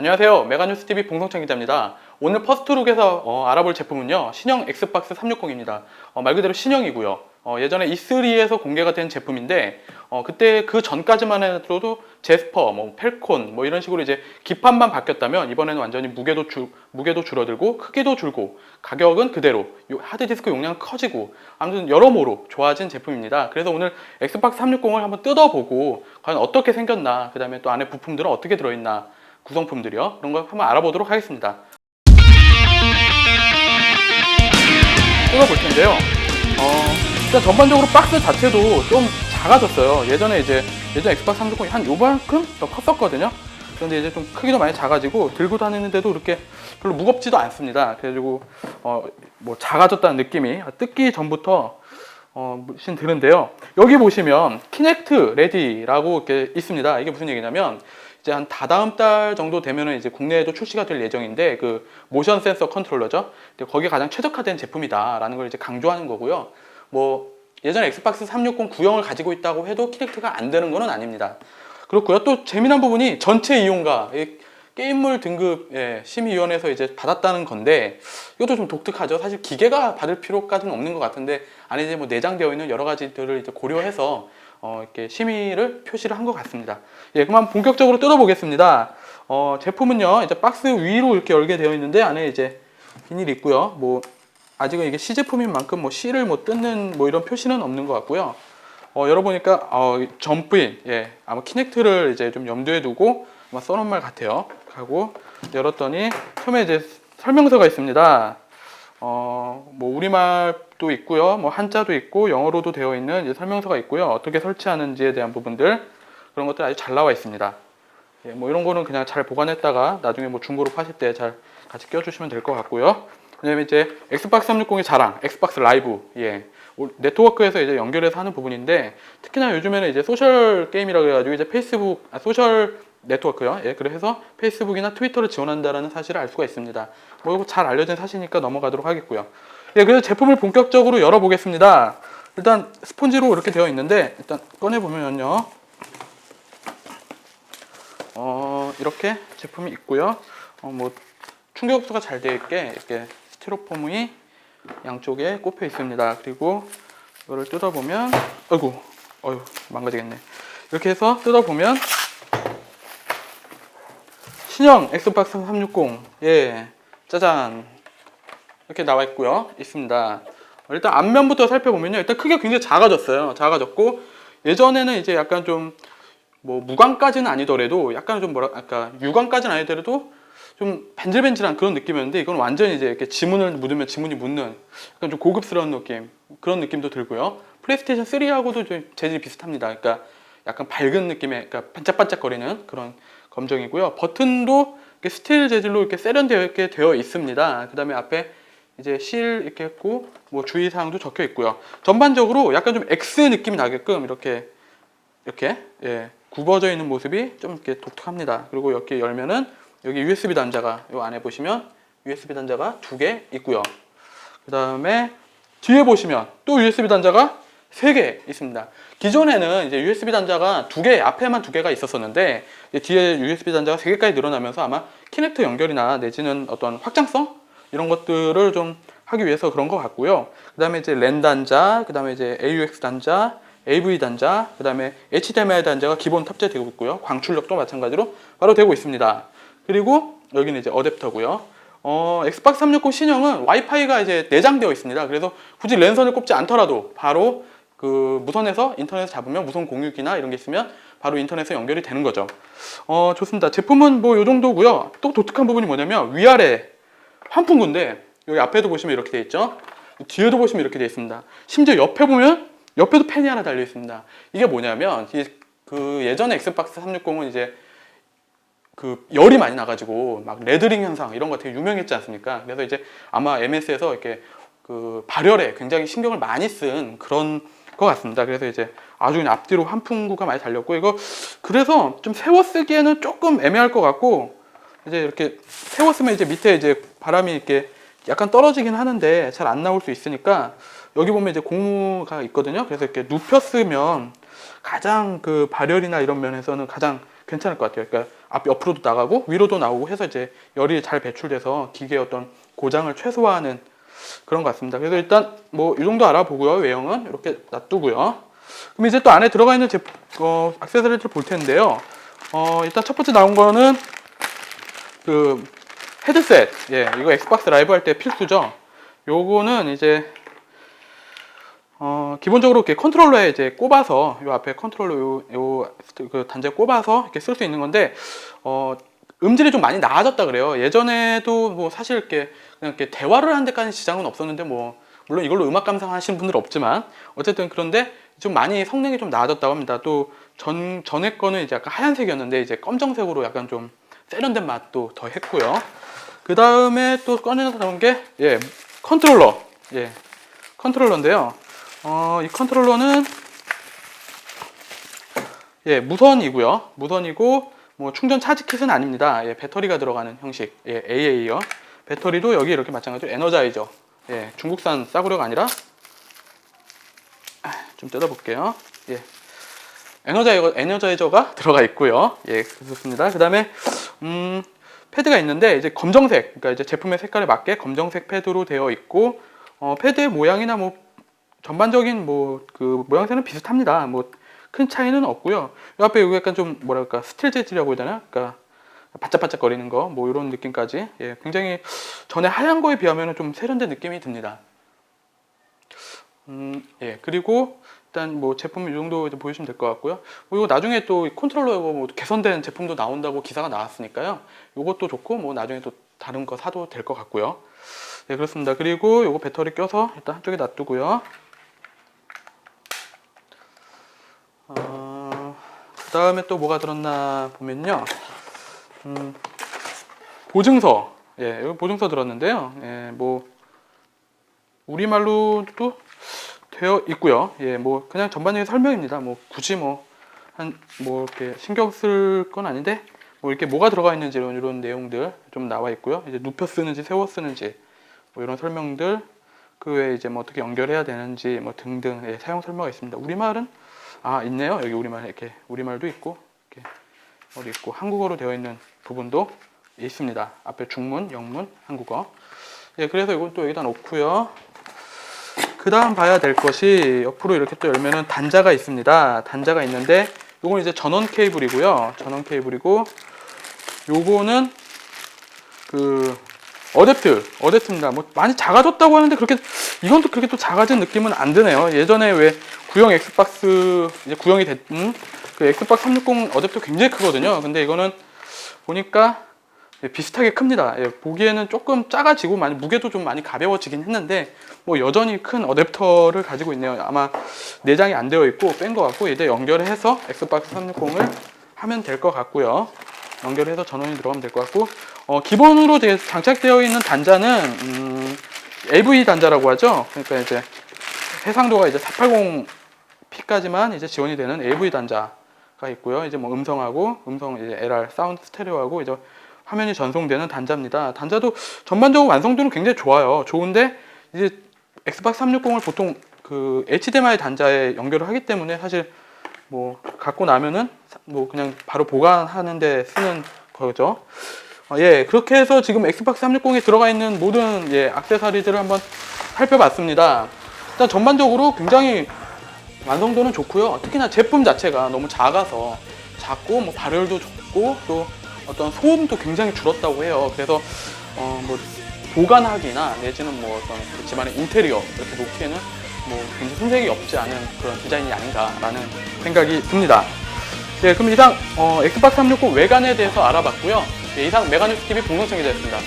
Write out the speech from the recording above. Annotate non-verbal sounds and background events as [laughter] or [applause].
안녕하세요. 메가뉴스TV 봉성창 기자입니다. 오늘 퍼스트룩에서 어, 알아볼 제품은요. 신형 엑스박스 360입니다. 어, 말 그대로 신형이고요. 어, 예전에 E3에서 공개가 된 제품인데 어, 그때 그 전까지만 해도 제스퍼, 뭐 펠콘 뭐 이런 식으로 이제 기판만 바뀌었다면 이번에는 완전히 무게도 줄 무게도 줄어들고 크기도 줄고 가격은 그대로 요- 하드디스크 용량 커지고 아무튼 여러모로 좋아진 제품입니다. 그래서 오늘 엑스박스 360을 한번 뜯어보고 과연 어떻게 생겼나 그 다음에 또 안에 부품들은 어떻게 들어있나 구성품들이요 그런 걸 한번 알아보도록 하겠습니다. 뜯어볼 텐데요. 어, 일단 전반적으로 박스 자체도 좀 작아졌어요. 예전에 이제 예전 엑스박스 360이 한 요만큼 더 컸었거든요. 그런데 이제 좀 크기도 많이 작아지고 들고 다니는데도 그렇게 별로 무겁지도 않습니다. 그래가지고 어, 뭐 작아졌다는 느낌이 뜯기 전부터 어, 물씬 드는데요. 여기 보시면 키넥트 레디라고 이렇게 있습니다. 이게 무슨 얘기냐면 이제 한 다다음 달 정도 되면은 이제 국내에도 출시가 될 예정인데 그 모션 센서 컨트롤러죠. 근데 거기에 가장 최적화된 제품이다라는 걸 이제 강조하는 거고요. 뭐 예전 엑스박스 360 구형을 가지고 있다고 해도 키넥트가 안 되는 거는 아닙니다. 그렇고요. 또 재미난 부분이 전체 이용가 이 게임물 등급 예, 심의위원회에서 이제 받았다는 건데 이것도 좀 독특하죠. 사실 기계가 받을 필요까지는 없는 것 같은데 안에 이제 뭐 내장되어 있는 여러 가지들을 이제 고려해서 어, 이렇게 심의를 표시를 한 것 같습니다. 예, 한번 본격적으로 뜯어보겠습니다. 어, 제품은요, 이제 박스 위로 이렇게 열게 되어 있는데 안에 이제 비닐이 있고요. 뭐 아직은 이게 시제품인 만큼 뭐 C를 뭐 뜯는 뭐 이런 표시는 없는 것 같고요. 어, 열어보니까 어, 점프인, 예, 아마 키넥트를 이제 좀 염두에 두고 아마 써놓은 말 같아요. 하고 열었더니 처음에 이제 설명서가 있습니다. 어, 뭐 우리말도 있고요, 뭐 한자도 있고 영어로도 되어 있는 설명서가 있고요. 어떻게 설치하는지에 대한 부분들 그런 것들 아주 잘 나와 있습니다. 예, 뭐 이런 거는 그냥 잘 보관했다가 나중에 뭐 중고로 파실 때 잘 같이 껴주시면 될 것 같고요. 왜냐면 이제 엑스박스 360의 자랑, 엑스박스 라이브, 예, 오- 네트워크에서 이제 연결해서 하는 부분인데 특히나 요즘에는 이제 소셜 게임이라고 해가지고 이제 페이스북, 아, 소셜 네트워크요. 예, 그래서 페이스북이나 트위터를 지원한다라는 사실을 알 수가 있습니다. 뭐 이거 잘 알려진 사실이니까 넘어가도록 하겠고요. 예, 그래서 제품을 본격적으로 열어보겠습니다. 일단 스폰지로 이렇게 되어 있는데 일단 꺼내 보면요. 어, 이렇게 제품이 있고요. 어, 뭐 충격 흡수가 잘 되어 있게 이렇게 스티로폼이 양쪽에 꼽혀 있습니다. 그리고 이거를 뜯어보면, 아이고, 어휴, 망가지겠네. 이렇게 해서 뜯어보면 신형 엑스박스 360, 예, 짜잔 이렇게 나와 있고요, 있습니다. 어, 일단 앞면부터 살펴보면요, 일단 크기가 굉장히 작아졌어요. 작아졌고 예전에는 이제 약간 좀 뭐 무광까지는 아니더라도 약간 좀 뭐라 아까 유광까지는 아니더라도 좀 벤질벤질한 그런 느낌이었는데 이건 완전히 이제 이렇게 지문을 묻으면 지문이 묻는 약간 좀 고급스러운 느낌 그런 느낌도 들고요. 플레이스테이션 3하고도 좀 재질이 비슷합니다. 그러니까 약간 밝은 느낌의 그러니까 반짝반짝거리는 그런 검정이고요. 버튼도 스틸 재질로 이렇게 세련되어 있게 되어 있습니다. 그 다음에 앞에 이제 실 이렇게 했고 뭐 주의 사항도 적혀 있고요. 전반적으로 약간 좀 X 느낌이 나게끔 이렇게 이렇게 예, 굽어져 있는 모습이 좀 이렇게 독특합니다. 그리고 이렇게 열면은 여기 USB 단자가 이 안에 보시면 USB 단자가 두 개 있고요. 그 다음에 뒤에 보시면 또 USB 단자가 세 개 있습니다. 기존에는 이제 USB 단자가 두 개, 앞에만 두 개가 있었었는데 뒤에 USB 단자가 세 개까지 늘어나면서 아마 키넥트 연결이나 내지는 어떤 확장성 이런 것들을 좀 하기 위해서 그런 것 같고요. 그 다음에 이제 랜 단자, 그 다음에 이제 AUX 단자, AV 단자, 그 다음에 HDMI 단자가 기본 탑재되고 있고요. 광출력도 마찬가지로 바로 되고 있습니다. 그리고 여기는 이제 어댑터고요. 어, 엑스박스 360 신형은 와이파이가 이제 내장되어 있습니다. 그래서 굳이 랜선을 꼽지 않더라도 바로 그 무선에서 인터넷 잡으면 무선 공유기나 이런 게 있으면 바로 인터넷에 연결이 되는 거죠. 어, 좋습니다. 제품은 뭐 이 정도고요. 또 독특한 부분이 뭐냐면 위아래 환풍구인데 여기 앞에도 보시면 이렇게 돼 있죠. 뒤에도 보시면 이렇게 돼 있습니다. 심지어 옆에 보면 옆에도 팬이 하나 달려 있습니다. 이게 뭐냐면 이- 그 예전에 엑스박스 360은 이제 그 열이 많이 나가지고 막 레드링 현상 이런 거 되게 유명했지 않습니까? 그래서 이제 아마 MS에서 이렇게 그 발열에 굉장히 신경을 많이 쓴 그런 것 같습니다. 그래서 이제 아주 그냥 앞뒤로 환풍구가 많이 달렸고 이거 그래서 좀 세워 쓰기에는 조금 애매할 것 같고 이제 이렇게 세워 쓰면 이제 밑에 이제 바람이 이렇게 약간 떨어지긴 하는데 잘 안 나올 수 있으니까 여기 보면 이제 고무가 있거든요. 그래서 이렇게 눕혀 쓰면 가장 그 발열이나 이런 면에서는 가장 괜찮을 것 같아요. 그러니까 앞 옆으로도 나가고 위로도 나오고 해서 이제 열이 잘 배출돼서 기계의 어떤 고장을 최소화하는 그런 것 같습니다. 그래서 일단 뭐 이 정도 알아보고요. 외형은 이렇게 놔두고요. 그럼 이제 또 안에 들어가 있는 제품, 어, 액세서리를 볼 텐데요. 어, 일단 첫 번째 나온 거는 그 헤드셋. 예, 이거 엑스박스 라이브 할 때 필수죠. 요거는 이제 어, 기본적으로 이렇게 컨트롤러에 이제 꼽아서 요 앞에 컨트롤러 요, 요, 그 단자에 꼽아서 이렇게 쓸 수 있는 건데, 어, 음질이 좀 많이 나아졌다 그래요. 예전에도 뭐 사실 이렇게 그냥 이렇게 대화를 하는 데까지 지장은 없었는데 뭐, 물론 이걸로 음악 감상하시는 분들 없지만, 어쨌든 그런데 좀 많이 성능이 좀 나아졌다고 합니다. 또 전, 전에 거는 이제 약간 하얀색이었는데, 이제 검정색으로 약간 좀 세련된 맛도 더 했고요. 그 다음에 또 꺼내서 나온 게, 예, 컨트롤러. 예, 컨트롤러인데요. 어, 이 컨트롤러는 예, 무선이고요. 무선이고 뭐 충전 차지 킷은 아닙니다. 예, 배터리가 들어가는 형식. 예, AA요. 배터리도 여기 이렇게 마찬가지로 에너자이저. 예, 중국산 싸구려가 아니라 아, 좀 뜯어볼게요. 예. 에너자이저, 에너자이저가 [laughs] 들어가 있고요. 예, 그렇습니다. 그 다음에, 음, 패드가 있는데, 이제 검정색, 그러니까 이제 제품의 색깔에 맞게 검정색 패드로 되어 있고, 어, 패드의 모양이나 뭐, 전반적인 뭐, 그 모양새는 비슷합니다. 뭐, 큰 차이는 없고요. 이 앞에 여기 약간 좀 뭐랄까, 스틸 재질이라고 해야 되나? 그러니까, 바짝바짝거리는 거, 뭐, 이런 느낌까지. 예, 굉장히 전에 하얀 거에 비하면 좀 세련된 느낌이 듭니다. 음, 예, 그리고 일단 뭐 제품 이 정도 이제 보시면 될 것 같고요. 그리고 나중에 또이 컨트롤러 이거 뭐 개선된 제품도 나온다고 기사가 나왔으니까요. 이것도 좋고 뭐 나중에 또 다른 거 사도 될 것 같고요. 네 그렇습니다. 그리고 요거 배터리 껴서 일단 한쪽에 놔두고요. 어, 그 다음에 또 뭐가 들었나 보면요. 음, 보증서. 예, 여기 보증서 들었는데요. 예, 뭐 우리말로도 되어 있고요. 예, 뭐 그냥 전반적인 설명입니다. 뭐 굳이 뭐 한 뭐 이렇게 신경 쓸 건 아닌데 뭐 이렇게 뭐가 들어가 있는지 이런, 이런 내용들 좀 나와 있고요. 이제 눕혀 쓰는지 세워 쓰는지 뭐 이런 설명들 그 외에 이제 뭐 어떻게 연결해야 되는지 뭐 등등 예, 사용 설명가 있습니다. 우리말은 아 있네요. 여기 우리말 이렇게 우리말도 있고 이렇게 있고 한국어로 되어 있는 부분도 있습니다. 앞에 중문, 영문, 한국어. 예, 그래서 이건 또 여기다 놓고요. 그 다음 봐야 될 것이 옆으로 이렇게 또 열면은 단자가 있습니다. 단자가 있는데 요건 이제 전원 케이블이고요. 전원 케이블이고 요거는 그 어댑트, 어댑트입니다. 뭐 많이 작아졌다고 하는데 그렇게 이건 또 그렇게 또 작아진 느낌은 안 드네요. 예전에 왜 구형 엑스박스 이제 구형이 됐던 그 엑스박스 360 어댑터 굉장히 크거든요. 근데 이거는 보니까 예, 비슷하게 큽니다. 예, 보기에는 조금 작아지고 많이 무게도 좀 많이 가벼워지긴 했는데 뭐 여전히 큰 어댑터를 가지고 있네요. 아마 내장이 안 되어 있고 뺀 것 같고 이제 연결을 해서 엑스박스 360을 하면 될 것 같고요. 연결해서 전원이 들어가면 될 것 같고 어, 기본으로 장착되어 있는 단자는 음, AV 단자라고 하죠. 그러니까 이제 해상도가 이제 480p까지만 이제 지원이 되는 AV 단자 가 있고요. 이제 뭐 음성하고 음성 이제 LR 사운드 스테레오하고 이제 화면이 전송되는 단자입니다. 단자도 전반적으로 완성도는 굉장히 좋아요. 좋은데 이제 엑스박스 360을 보통 그 HDMI 단자에 연결을 하기 때문에 사실 뭐 갖고 나면은 뭐 그냥 바로 보관하는데 쓰는 거죠. 어, 예, 그렇게 해서 지금 엑스박스 360에 들어가 있는 모든 예, 액세서리들을 한번 살펴봤습니다. 일단 전반적으로 굉장히 완성도는 좋고요. 특히나 제품 자체가 너무 작아서 작고 뭐 발열도 좋고 또 어떤 소음도 굉장히 줄었다고 해요. 그래서 어, 뭐 보관하기나 내지는 뭐 어떤 그 집안의 인테리어 이렇게 놓기에는 뭐 굉장히 손색이 없지 않은 그런 디자인이 아닌가라는 생각이 듭니다. 네, 그럼 이상 어, 엑스박스 360 외관에 대해서 알아봤고요. 네, 이상 메가뉴스 TV 공동청이 되었습니다.